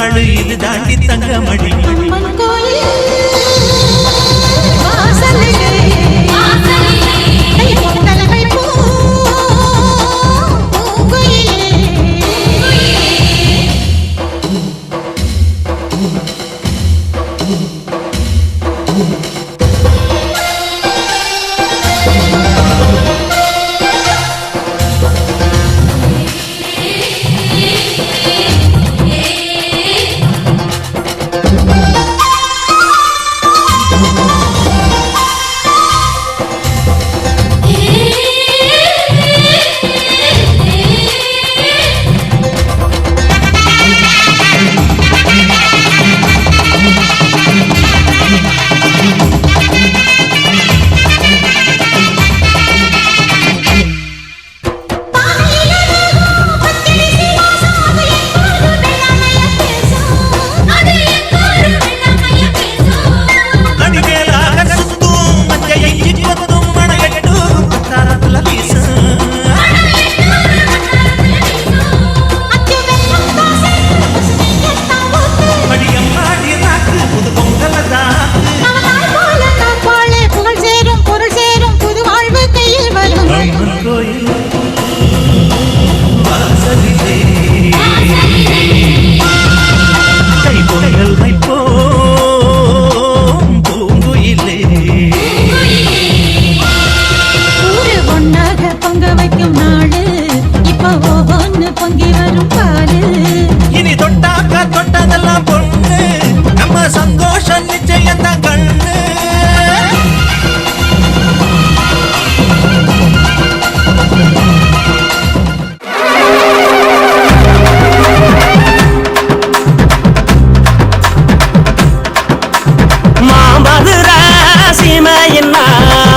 நாடு இது தாண்டி தங்கமணி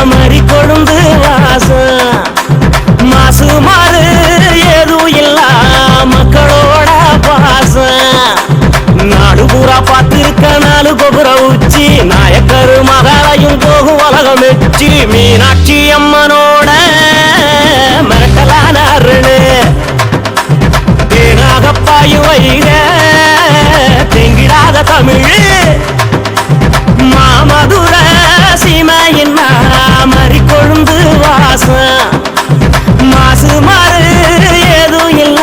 மறி கொழுந்து வாசம். மாசு மாறு ஏதும் இல்ல மக்களோட பாசம். நாடு பூரா பார்த்திருக்க நாலு கோபுர உச்சி. நாயக்கரு மகாலையும் போகு உலகம் வெச்சி மீனாட்சி அம்மனோட மிரட்டலான அருணு. தேனாக பாயும் வைக தெங்கிடாத தமிழ். கொழுந்து வாசம். மாசு மாறு எதுவும் இல்ல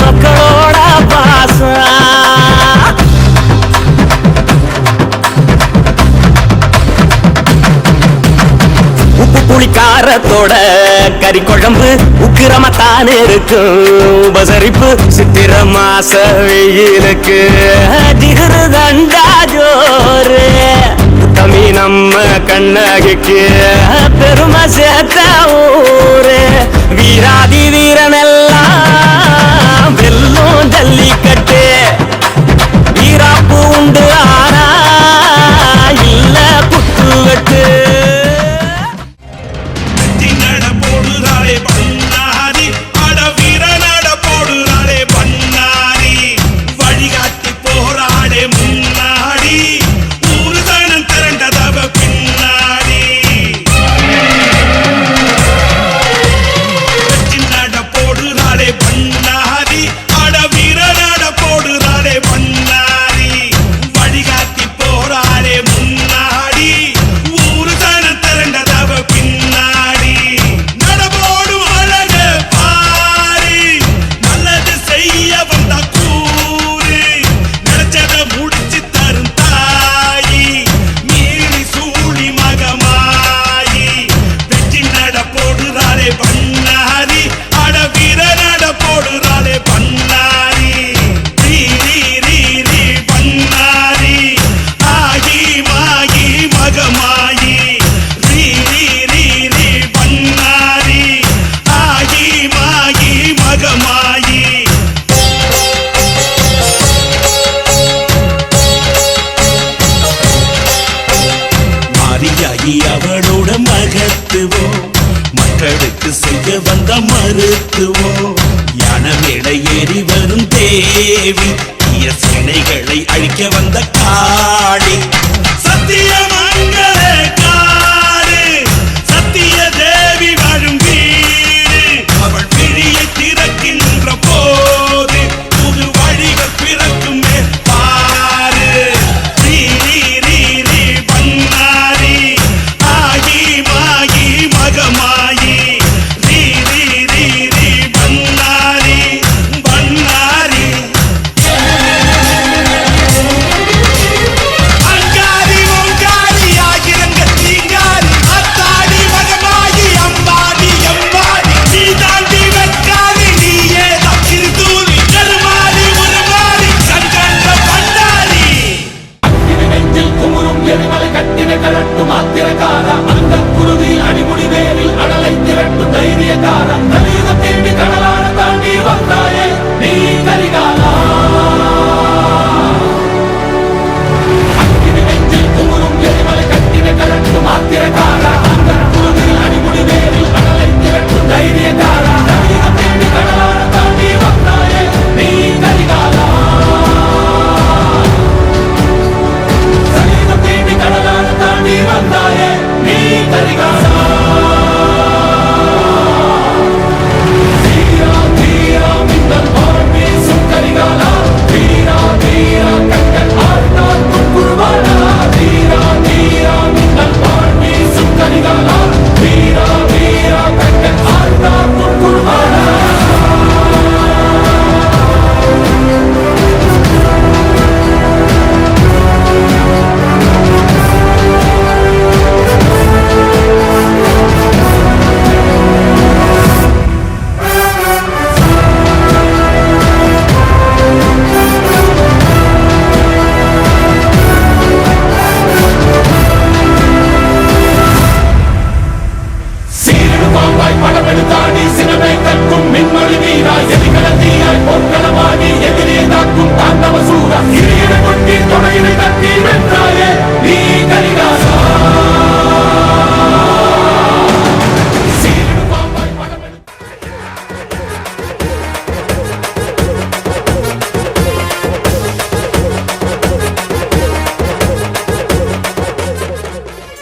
மக்களோட பாசம். உப்பு புளிக்காரத்தோட கறி குழம்பு உக்கிரமத்தான் இருக்கும். உபசரிப்பு சித்திர மாச வெயிலுக்கு. திகிரு தண்டா ஜோரே தமி நம்ம கண்ணகிக்கு. பெருமை சேர்த்த ஊரு. வீராதி வீரனெல்லாம் வெல்லும் ஜல்லிக்கட்டு. மேடை ஏறி வரும் தேவி தீய அழிக்க வந்த காளி. மாத்திரக்கார அந்த குருதி அடிமுடி வேரில் அடலை திரட்டும் தைரியக்கார